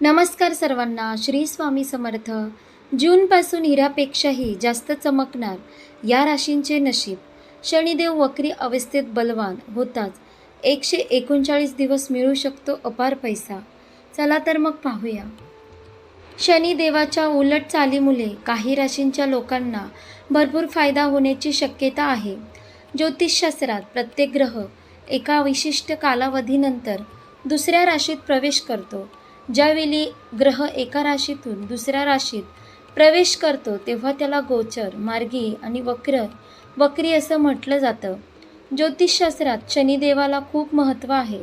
नमस्कार सर्वांना श्री स्वामी समर्थ. जूनपासून हिरापेक्षाही जास्त चमकणार या राशींचे नशीब. शनिदेव वक्री अवस्थेत बलवान होताच एकशे एकोणचाळीस दिवस मिळू शकतो अपार पैसा. चला तर मग पाहूया. शनिदेवाच्या उलट चालीमुळे काही राशींच्या लोकांना भरपूर फायदा होण्याची शक्यता आहे. ज्योतिषशास्त्रात प्रत्येक ग्रह एका विशिष्ट कालावधीनंतर दुसऱ्या राशीत प्रवेश करतो. ज्यावेळी ग्रह एका राशीतून दुसऱ्या राशीत प्रवेश करतो तेव्हा त्याला गोचर मार्गी आणि वक्र वक्री असं म्हटलं जातं. ज्योतिषशास्त्रात शनिदेवाला खूप महत्त्व आहे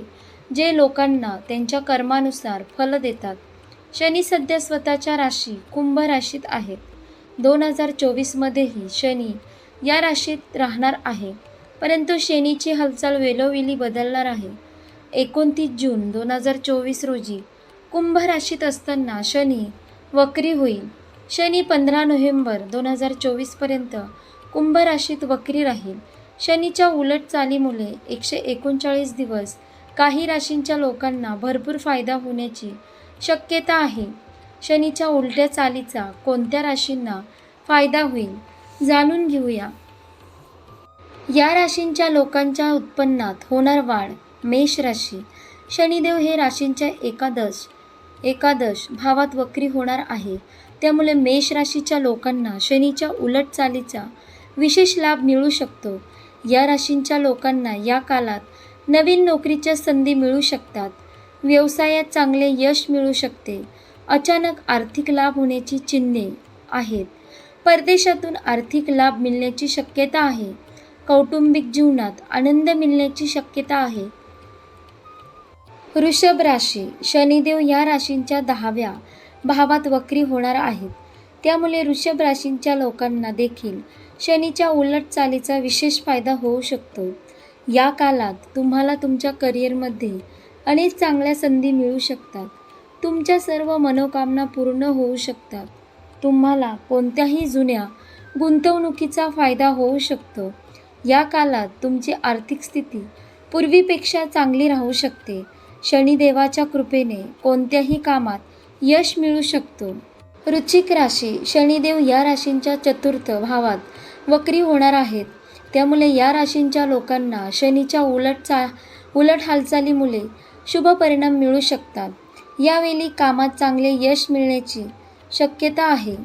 जे लोकांना त्यांच्या कर्मानुसार फल देतात. शनी सध्या स्वतःच्या राशी कुंभ राशीत आहेत दोन हजार चोवीसमध्येही शनी या राशीत राहणार आहे परंतु शनीची हालचाल वेलोवेली बदलणार आहे. एकोणतीस जून दोन हजार चोवीस रोजी कुंभ राशीत असताना शनी वक्री होईल. शनी पंधरा नोव्हेंबर दोन हजार चोवीसपर्यंत कुंभ राशीत वक्री राहील. शनीच्या उलट चालीमुळे एकशे एकोणचाळीस दिवस काही राशींच्या लोकांना भरपूर फायदा होण्याची शक्यता आहे. शनीच्या उलट्या चालीचा कोणत्या राशींना फायदा होईल जाणून घेऊया. या राशींच्या लोकांच्या उत्पन्नात होणार वाढ मेष राशी. शनिदेव हे राशींच्या एकादश एकादश भावात वक्री होणार आहे. त्यामुळे मेष राशीच्या लोकांना शनीच्या उलट चालीचा विशेष लाभ मिळू शकतो. या राशींच्या लोकांना या काळात नवीन नोकरीच्या संधी मिळू शकतात. व्यवसायात चांगले यश मिळू शकते. अचानक आर्थिक लाभ होण्याची चिन्हे आहेत. परदेशातून आर्थिक लाभ मिळण्याची शक्यता आहे. कौटुंबिक जीवनात आनंद मिळण्याची शक्यता आहे. वृषभ राशी शनिदेव या राशींच्या दहाव्या भावात वक्री होणार आहेत. त्यामुळे वृषभ राशींच्या लोकांना देखील शनीच्या उलट चालीचा विशेष फायदा होऊ शकतो. या काळात तुम्हाला तुमच्या करिअरमध्ये अनेक चांगल्या संधी मिळू शकतात. तुमच्या सर्व मनोकामना पूर्ण होऊ शकतात. तुम्हाला कोणत्याही जुन्या गुंतवणुकीचा फायदा होऊ शकतो. या काळात तुमची आर्थिक स्थिती पूर्वीपेक्षा चांगली राहू शकते. शनिदेवाच्या कृपेने कोणत्याही कामात यश मिळू शकतो. रुचिक राशी शनिदेव या राशींच्या चतुर्थ भावात वक्री होणार आहेत. त्यामुळे या राशींच्या लोकांना शनीच्या उलट चा उलट हालचालीमुळे शुभ परिणाम मिळू शकतात. यावेळी कामात चांगले यश मिळण्याची शक्यता आहे.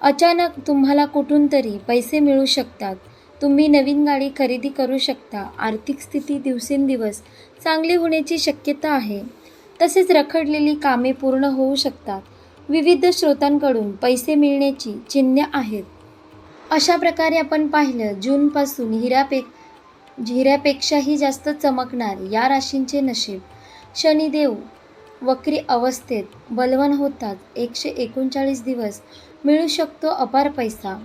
अचानक तुम्हाला कुठून तरी पैसे मिळू शकतात. तुम्ही नवीन गाडी खरेदी करू शकता. आर्थिक स्थिती दिवसेंदिवस चांगली होण्याची शक्यता आहे. तसेच रखडलेली कामे पूर्ण होऊ शकतात. विविध स्रोतांकडून पैसे मिळण्याची चिन्हे आहेत. अशा प्रकारे आपण पाहिलं जूनपासून हिऱ्यापे हिऱ्यापेक्षाही जास्त चमकणार या राशींचे नशीब. शनिदेव वक्री अवस्थेत बलवान होतात. एकशे एकोणचाळीस दिवस मिळू शकतो अपार पैसा.